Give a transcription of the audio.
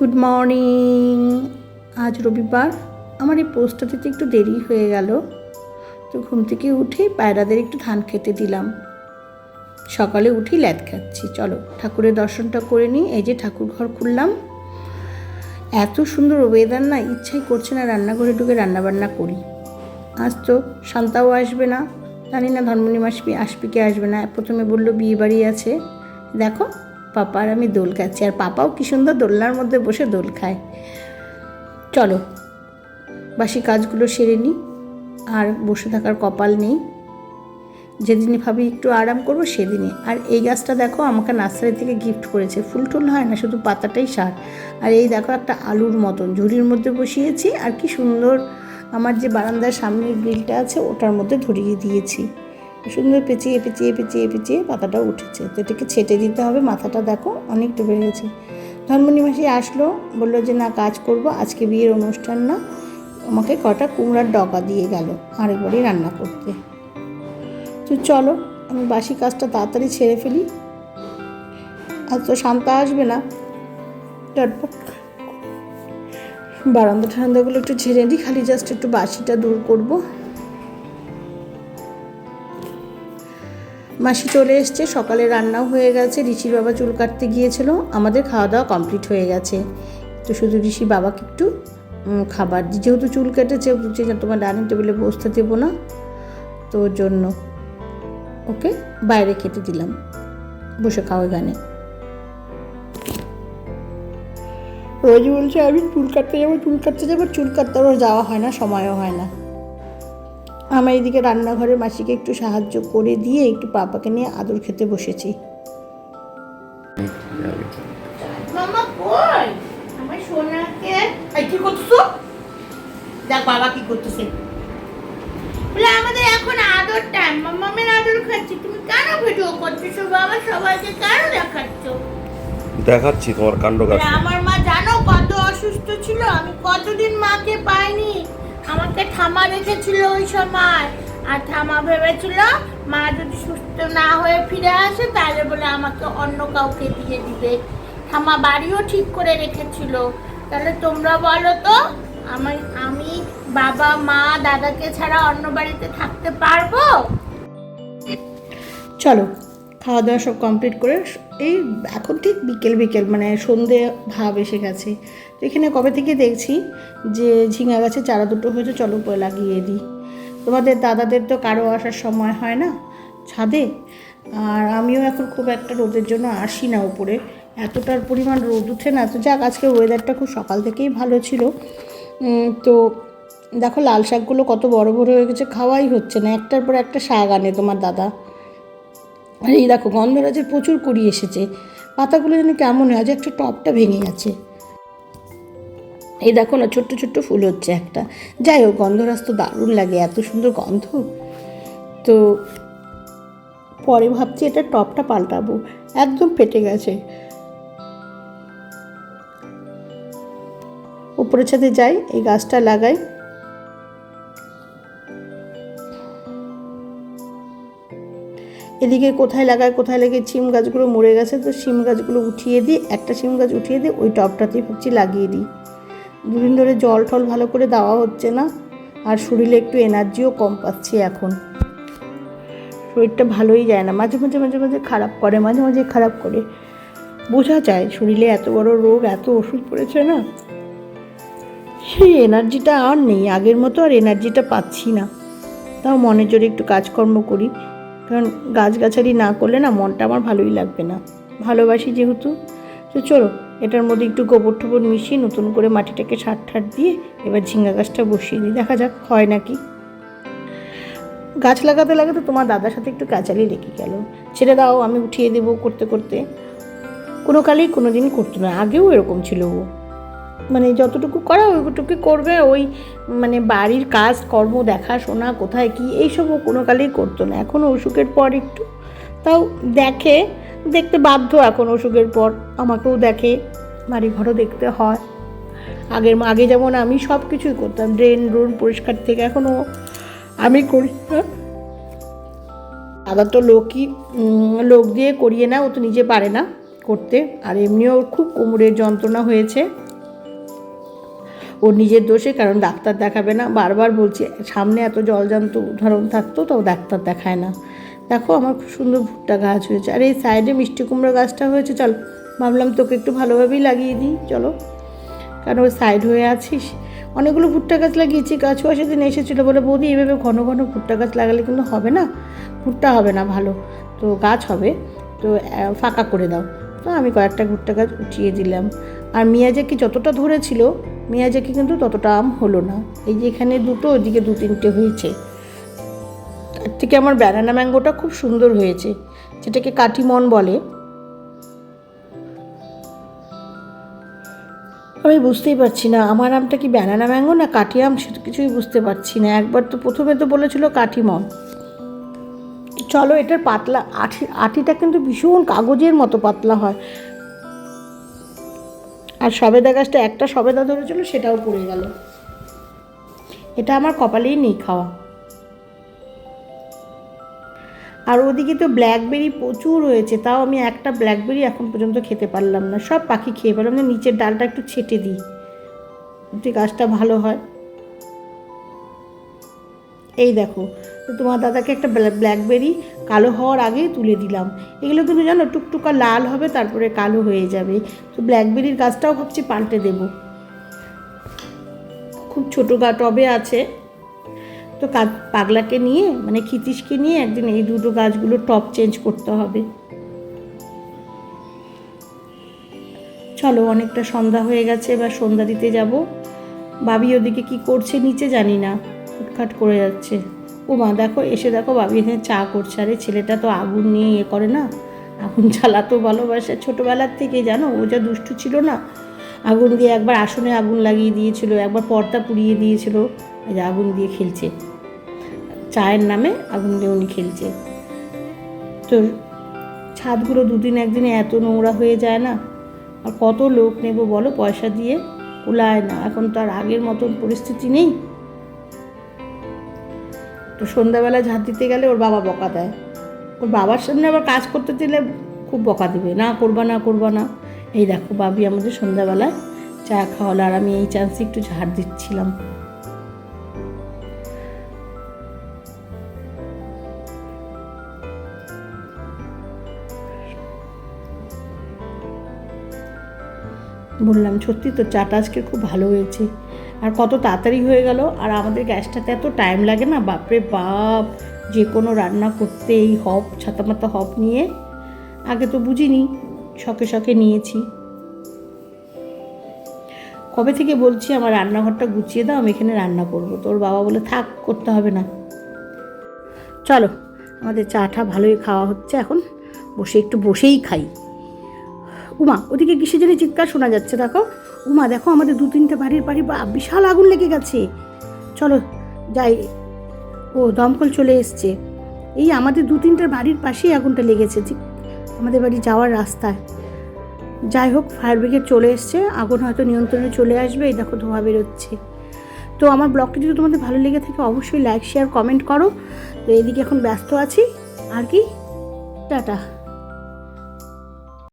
Good morning আজ রবিবার। আমার এই পোস্টটা দিতে একটু দেরি হয়ে গেল। তো ঘুম থেকে উঠে পায়রাদের একটু ধান খেতে দিলাম। সকালে উঠেই ল্যাদ খাচ্ছি। চলো, ঠাকুরের দর্শনটা করে নিই। এই যে ঠাকুর ঘর খুললাম। এত সুন্দর ওয়েদার না, ইচ্ছাই করছে না রান্নাঘরে ঢুকে রান্নাবান্না করি। আজ তো শান্তাও আসবে না। জানি না ধর্মনি মাসবি আসবি কি আসবে না। প্রথমে বলল বিয়ে বাড়ি আছে। দেখো পাপা আর আমি দোল খাচ্ছি। আর পাপাও কি সুন্দর দোলনার মধ্যে বসে দোল খায়। চলো, বাসি কাজগুলো সেরে নিই আর বসে থাকার কপাল নেই। যেদিনই ভাবি একটু আরাম করব, সেদিনই। আর এই গাছটা দেখো, আমাকে নার্সারি থেকে গিফট করেছে। ফুল টুল হয় না, শুধু পাতাটাই সার। আর এই দেখো, একটা আলুর মতন। ঝুড়ির মধ্যে বসিয়েছি, আর কি সুন্দর আমার যে বারান্দার সামনের গ্রিলটা আছে, ওটার মধ্যে ধরিয়ে দিয়েছি। সুন্দর পেঁচিয়ে পেঁচিয়ে পেঁচিয়ে পেঁচিয়ে পাতাটা উঠেছে। তো এটাকে ছেটে দিতে হবে, মাথাটা দেখো অনেক ডুবে গেছে। ধর্মনি মাসি আসলো, বলল যে, না, কাজ করব, আজকে বিয়ের অনুষ্ঠান না। আমাকে কটা কুমড়ার ডগা দিয়ে গেল আরেকবারই রান্না করতে। তো চলো, আমি বাসি কাজটা তাড়াতাড়ি ছেড়ে ফেলি। আর তো শান্তা আসবে না। চটপট। বারান্দা ঠান্দাগুলো একটু ঝেড়ে দিই খালি জাস্ট একটু বাসিটা দূর করব। মাসি চলে এসছে, সকালে রান্নাও হয়ে গেছে, ঋষির বাবা চুল কাটতে গিয়েছিল, আমাদের খাওয়া দাওয়া কমপ্লিট হয়ে গেছে। তো শুধু ঋষি বাবাকে একটু খাবার যেহেতু চুল কেটেছে বলছে যে তোমার ডাইনিং টেবিলে বসতে দেবো না, তো ওর জন্য ওকে বাইরে খেতে দিলাম, বসে খাও এখানে। রোজ বলছে, আমি চুল কাটতে যাব, চুল কাটতে যাব, চুল কাটতে ওর যাওয়া হয় না, সময়ও হয় না। আমার এইদিকে রান্নাঘরে মাসিকে একটু সাহায্য করে দিয়ে একটু পাপাকে নিয়ে আদর খেতে বসেছি। মামা কই? আমার সোনাকে এই কি করছ দেখ বাবা কি করতেছে। বলে আমাদের এখন আদর টাইম মামামের আদর খাচ্ছি। তুমি কেন ভিডিও করতেছো? বাবা সবাইকে কেন দেখাচ্ছ? দেখাচ্ছি তোমার কাণ্ড আমার মা জানো কত অসুস্থ ছিল? আমি কতদিন মাকে পাইনি? আমাকে ঠামা রেখেছিল ওই সময়। আর ঠামা ভেবেছিল, মা যদি সুস্থ না হয়ে ফিরে আসে, তাহলে বলে আমাকে অন্য কাউকে দিয়ে দিবে। ঠামা বাড়িও ঠিক করে রেখেছিল। তাহলে তোমরা বলো তো, আমি আমি বাবা, মা, দাদাকে ছাড়া অন্য বাড়িতে থাকতে পারব? চলো খাওয়া দাওয়া সব কমপ্লিট করে এই এখন ঠিক বিকেল বিকেল মানে সন্ধে ভাব এসে গেছে। তো এখানে কবে থেকে দেখছি যে ঝিঙা গাছে চারা দুটো হয়েছে, চলো লাগিয়ে দিই। তোমাদের দাদাদের তো কারও আসার সময় হয় না ছাদে। আর আমিও এখন খুব একটা রোদের জন্য আসি না উপরে এতটার পরিমাণ রোদ উঠে না। তো যাক, আজকে ওয়েদারটা খুব সকাল থেকেই ভালো ছিল। তো দেখো লাল শাকগুলো কত বড় বড় হয়ে গেছে, খাওয়াই হচ্ছে না। একটার পর একটা শাক আনে তোমার দাদা। আর এই দেখো, গন্ধরাজের প্রচুর কুড়ি এসেছে। পাতাগুলো যেন কেমন হয়, আজ একটা টপটা ভেঙে গেছে। এই দেখো না, ছোট্ট ছোট্ট ফুল হচ্ছে একটা। যাই হোক, গন্ধরাজ তো দারুণ লাগে, এত সুন্দর গন্ধ। তো পরে ভাবছি এটা টপটা পাল্টাবো। একদম ফেটে গেছে। উপরের ছাদে যাই, এই গাছটা লাগাই। এদিকে কোথায় লাগায়, কোথায় লাগে সিম গাছগুলো মরে গেছে, তো সিম গাছগুলো উঠিয়ে দিই, একটা সিম গাছ উঠিয়ে দিই, ওই টবটাতেই ভাবছি লাগিয়ে দিই। দুদিন ধরে জল টল ভালো করে দেওয়া হচ্ছে না, আর শরীরে একটু এনার্জিও কম পাচ্ছি এখন। শরীরটা ভালোই যায় না, মাঝে মাঝে মাঝে মাঝে খারাপ করে, মাঝে মাঝে খারাপ করে। বোঝা যায় শরীরে এত বড় রোগ, এত ওষুধ পড়েছে না, সেই এনার্জিটা আর নেই, আগের মতো আর এনার্জিটা পাচ্ছি না। তাও মনে জোরে একটু কাজকর্ম করি কারণ গাছগাছালি না করলে না মনটা আমার ভালোই লাগবে না। ভালোবাসি যেহেতু, তো চলো এটার মধ্যে একটু গোবর টোবর মিশিয়ে নতুন করে মাটিটাকে সার ঠার দিয়ে এবার ঝিঙ্গা গাছটা বসিয়ে দিই। দেখা যাক হয় নাকি। গাছ লাগাতে লাগাতে তোমার দাদার সাথে একটু কাচালি লেগে গেল। ছেড়ে দাও, আমি উঠিয়ে দেবো করতে করতে। কোনো কালেই কোনো দিন করতো না, আগেও এরকম ছিল ও। মানে যতটুকু করা ওইটুকু করবে, ওই মানে বাড়ির কাজ, কর্ম, দেখাশোনা, কোথায় কি, এইসবও কোনো কালেই করতো না। এখন অসুখের পর একটু, তাও দেখে, দেখতে বাধ্য এখন অসুখের পর। আমাকেও দেখে বাড়ি ঘরও দেখতে হয়। আগের আগে যেমন আমি সব কিছুই করতাম, ড্রেন রুন পরিষ্কার থেকে এখনও আমি করি হ্যাঁ। দাদা তো লোকই লোক দিয়ে করিয়ে না ও তো নিজে পারে না করতে। আর এমনিও খুব কোমরের যন্ত্রণা হয়েছে। ওর নিজের দোষে, কারণ ডাক্তার দেখাবে না। বারবার বলছি, সামনে এত জলজান্ত উদাহরণ থাকতো তাও ডাক্তার দেখায় না। দেখো আমার খুব সুন্দর ভুট্টা গাছ হয়েছে। আর এই সাইডে মিষ্টি কুমড়ো গাছটা হয়েছে, চল। ভাবলাম তোকে একটু ভালোভাবেই লাগিয়ে দিই, চলো। কারণ ওই সাইড হয়ে আছিস। অনেকগুলো ভুট্টা গাছ লাগিয়েছি, গাছও সেদিন এসেছিল বলে, বৌদি, এভাবে ঘন ঘন ভুট্টা গাছ লাগালে কিন্তু হবে না? ভুট্টা হবে না, ভালো। তো গাছ হবে, তো ফাঁকা করে দাও। তো আমি কয়েকটা ভুট্টা গাছ উঠিয়ে দিলাম। আর মিয়াজাকি যতটা ধরেছিল মিয়াজাকি কিন্তু ততটা আম হলো না। এই যে এখানে দুটো, ওইদিকে দু তিনটে হয়েছে। তার থেকে আমার ব্যানানা ম্যাঙ্গোটা খুব সুন্দর হয়েছে, যেটাকে কাটিমন বলে। আমি বুঝতেই পারছি না, আমার আমটা কি ব্যানানা ম্যাঙ্গো না কাঠি আম সেটা কিছুই বুঝতে পারছি না। একবার তো প্রথমে তো বলেছিল কাঠিমন। চলো, এটার পাতলা আঠি আটিটা কিন্তু ভীষণ কাগজের মতো পাতলা হয়। আর সবেদা গাছটা একটা সবেদা ধরেছিল, সেটাও পড়ে গেল। এটা আমার কপালেই নেই খাওয়া। আর ওদিকে তো ব্ল্যাকবেরি প্রচুর হয়েছে, তাও আমি একটা ব্ল্যাকবেরি এখন পর্যন্ত খেতে পারলাম না। সব পাখি খেয়ে পেলাম না নিচের ডালটা একটু ছেটে দিই, যদি গাছটা ভালো হয়। এই দেখো তোমার দাদাকে একটা ব্ল্যাকবেরি কালো হওয়ার আগেই তুলে দিলাম। এগুলো তুমি জানো, টুকটুকা লাল হবে, তারপরে কালো হয়ে যাবে। তো ব্ল্যাকবেরির গাছটাও ভাবছি পাল্টে দেব। খুব ছোটো গা টবে আছে। তো পাগলাকে নিয়ে মানে ক্ষিতীশকে নিয়ে একদিন এই দুটো গাছগুলো টপ চেঞ্জ করতে হবে। চলো, অনেকটা সন্ধ্যা হয়ে গেছে, এবার সন্ধ্যা দিতে যাব। বাবি ওদিকে কি করছে নিচে জানি না, উটখাট করে যাচ্ছে। ও মা, দেখো, এসে দেখো বাবি এখানে চা করছে। আরে, ছেলেটা তো আগুন নিয়ে ইয়ে করে না? আগুন জ্বালাতো ভালোবাসে ছোটোবেলার থেকে জানো? ও যা দুষ্টু ছিল না? আগুন দিয়ে একবার আসনে আগুন লাগিয়ে দিয়েছিল, একবার পর্দা পুড়িয়ে দিয়েছিল। যে আগুন দিয়ে খেলছে। চায়ের নামে আগুন দিয়ে উনি খেলছে। তো ছাদগুলো দুদিন একদিনে এত নোংরা হয়ে যায় না? আর কত লোক নেব বলো পয়সা দিয়ে? কুলায় না। এখন তো আর আগের মতন পরিস্থিতি নেই। তো সন্ধ্যাবেলা ঝাঁট দিতে গেলে ওর বাবা বকা দেয়। ওর বাবার সামনে আবার কাজ করতে দিলে খুব বকা দেবে। না করবা না করবা না। এই দেখো বাবি আমাদের সন্ধ্যাবেলায় চা খাওয়ালো আর আমি এই চান্সে একটু ঝাড় দিচ্ছিলাম। বললাম, সত্যি তো চাটা আজকে খুব ভালো হয়েছে। আর কত তাড়াতাড়ি হয়ে গেল। আর আমাদের গ্যাসটাতে এত টাইম লাগে না, বাপরে বাপ! যে কোনো রান্না করতে এই হপ, ছাতামাতা হপ নিয়ে। আগে তো বুঝিনি, শখে শখে নিয়েছি। কবে থেকে বলছি আমার রান্নাঘরটা গুছিয়ে দাও, আমি এখানে রান্না করব। তোর বাবা বলে থাক, করতে হবে না। চলো, আমাদের চাটা ভালোই খাওয়া হচ্ছে এখন। বসে একটু বসেই খাই। উমা, ওদিকে কিসে জানি চিৎকার শোনা যাচ্ছে, দেখো। উমা, দেখো আমাদের দু তিনটে বাড়ির বাড়ি বিশাল আগুন লেগে গেছে। চলো যাই। ও, দমকল চলে এসছে। এই আমাদের দু তিনটের বাড়ির পাশেই আগুনটা লেগেছে আমাদের বাড়ি যাওয়ার রাস্তায়। যাই হোক, ফায়ার ব্রিগেড চলে এসছে। আগুন হয়তো নিয়ন্ত্রণে চলে আসবে, এই দেখো ধোঁয়া বেরোচ্ছে। তো আমার ব্লগটি যদি তোমাদের ভালো লেগে থাকে, অবশ্যই লাইক, শেয়ার, কমেন্ট করো। তো এদিকে এখন ব্যস্ত আছি। আর কি? টাটা।